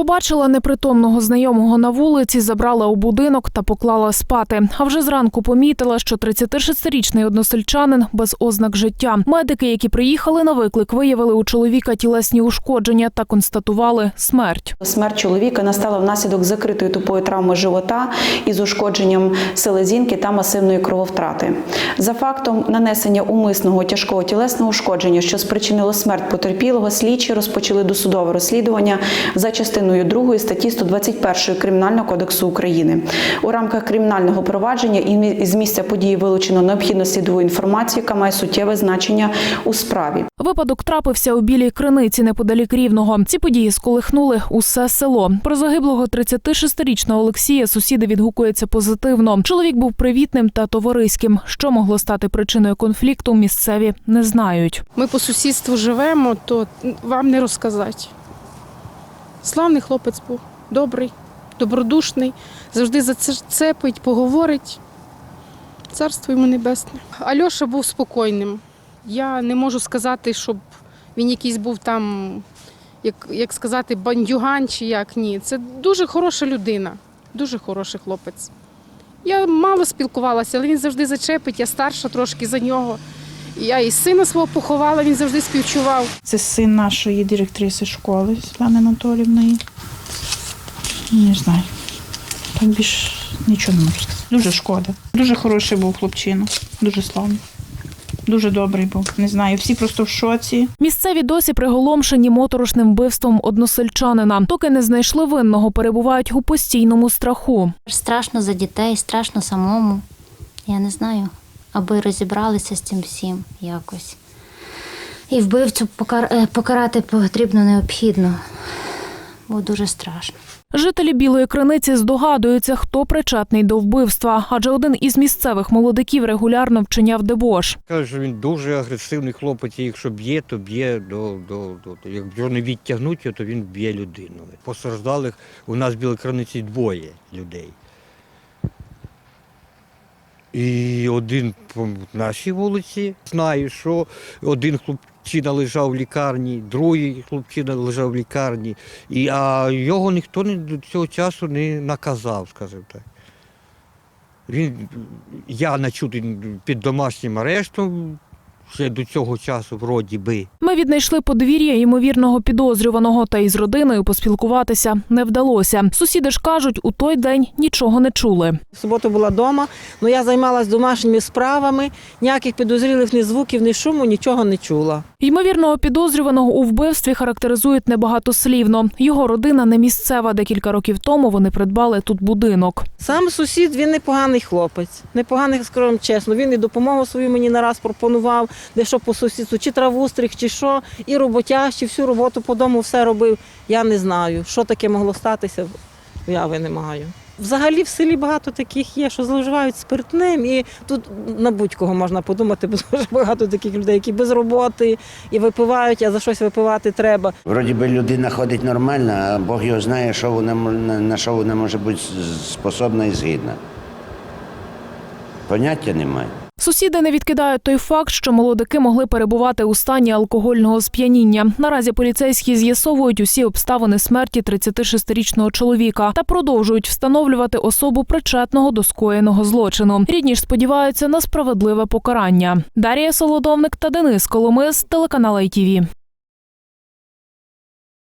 Побачила непритомного знайомого на вулиці, забрала у будинок та поклала спати. А вже зранку помітила, що 36-річний односельчанин без ознак життя. Медики, які приїхали на виклик, виявили у чоловіка тілесні ушкодження та констатували смерть. Смерть чоловіка настала внаслідок закритої тупої травми живота із ушкодженням селезінки та масивної крововтрати. За фактом нанесення умисного тяжкого тілесного ушкодження, що спричинило смерть потерпілого, слідчі розпочали досудове розслідування за частиною 2 статті 121 Кримінального кодексу України. У рамках кримінального провадження і з місця події вилучено необхідну слідову інформацію, яка має суттєве значення у справі. Випадок трапився у білій криниці неподалік рівного. Ці події сколихнули усе село. Про загиблого 36-річного Олексія сусіди відгукуються позитивно. Чоловік був привітним та товариським. Що могло стати причиною конфлікту, місцеві не знають. Ми по сусідству живемо, то вам не розказати. Славний хлопець був, добрий, добродушний, завжди зацепить, поговорить. Царство йому небесне. Альоша був спокійним. Я не можу сказати, щоб він якийсь був там, як, як сказати, бандюган чи як ні. Це дуже хороша людина, дуже хороший хлопець. Я мало спілкувалася, але він завжди зачепить, я старша трошки за нього. Я і сина свого поховала, він завжди співчував. Це син нашої директриси школи Світлани Анатолівної. Не знаю. Так більш нічого не можу сказати. Дуже шкода. Дуже хороший був хлопчина, дуже славний. Дуже добрий був. Не знаю. Всі просто в шоці. Місцеві досі приголомшені моторошним вбивством односельчанина. Доки не знайшли винного, перебувають у постійному страху. Страшно за дітей, страшно самому. Я не знаю, аби розібралися з цим всім якось. І вбивцю покар... е, покарати потрібно необхідно, бо дуже страшно. Жителі Білої Криниці здогадуються, хто причетний до вбивства, адже один із місцевих молодиків регулярно вчиняв дебош. Каже, що він дуже агресивний хлопець, і якщо б'є, то б'є до, до, до, якщо не відтягнуть то він б'є людину. Постраждалих у нас в Білій Криниці двоє людей. І один по нашій вулиці знаю, що один хлопчина лежав в лікарні, другий хлопчина лежав в лікарні, і, а його ніхто не, до цього часу не наказав, скажімо так. Він, я начутий під домашнім арештом ще до цього часу, вроді би. Ми віднайшли подвір'я ймовірного підозрюваного, та із родиною поспілкуватися не вдалося. Сусіди ж кажуть, у той день нічого не чули. В суботу була вдома, але я займалася домашніми справами, ніяких підозрілих ні звуків, ні шуму, нічого не чула. Ймовірного підозрюваного у вбивстві характеризують небагатослівно. Його родина не місцева. Декілька років тому вони придбали тут будинок. Сам сусід він непоганий хлопець, непоганий, скажімо чесно. Він і допомогу свою мені не раз пропонував, де що по сусідству, чи траву стриг, чи що, і роботящий, всю роботу по дому все робив. Я не знаю, що таке могло статися, уяви не маю. Взагалі в селі багато таких є, що зловживають спиртним, і тут на будь-кого можна подумати, бо дуже багато таких людей, які без роботи і випивають, а за щось випивати треба. Вроді би людина ходить нормально, а Бог його знає, що вона на що вона може бути способна і згідна. Поняття немає. Сусіди не відкидають той факт, що молодики могли перебувати у стані алкогольного сп'яніння. Наразі поліцейські з'ясовують усі обставини смерті 36-річного чоловіка та продовжують встановлювати особу причетного до скоєного злочину. Рідні ж сподіваються на справедливе покарання. Дарія Солодовник та Денис Коломис, телеканал ITV.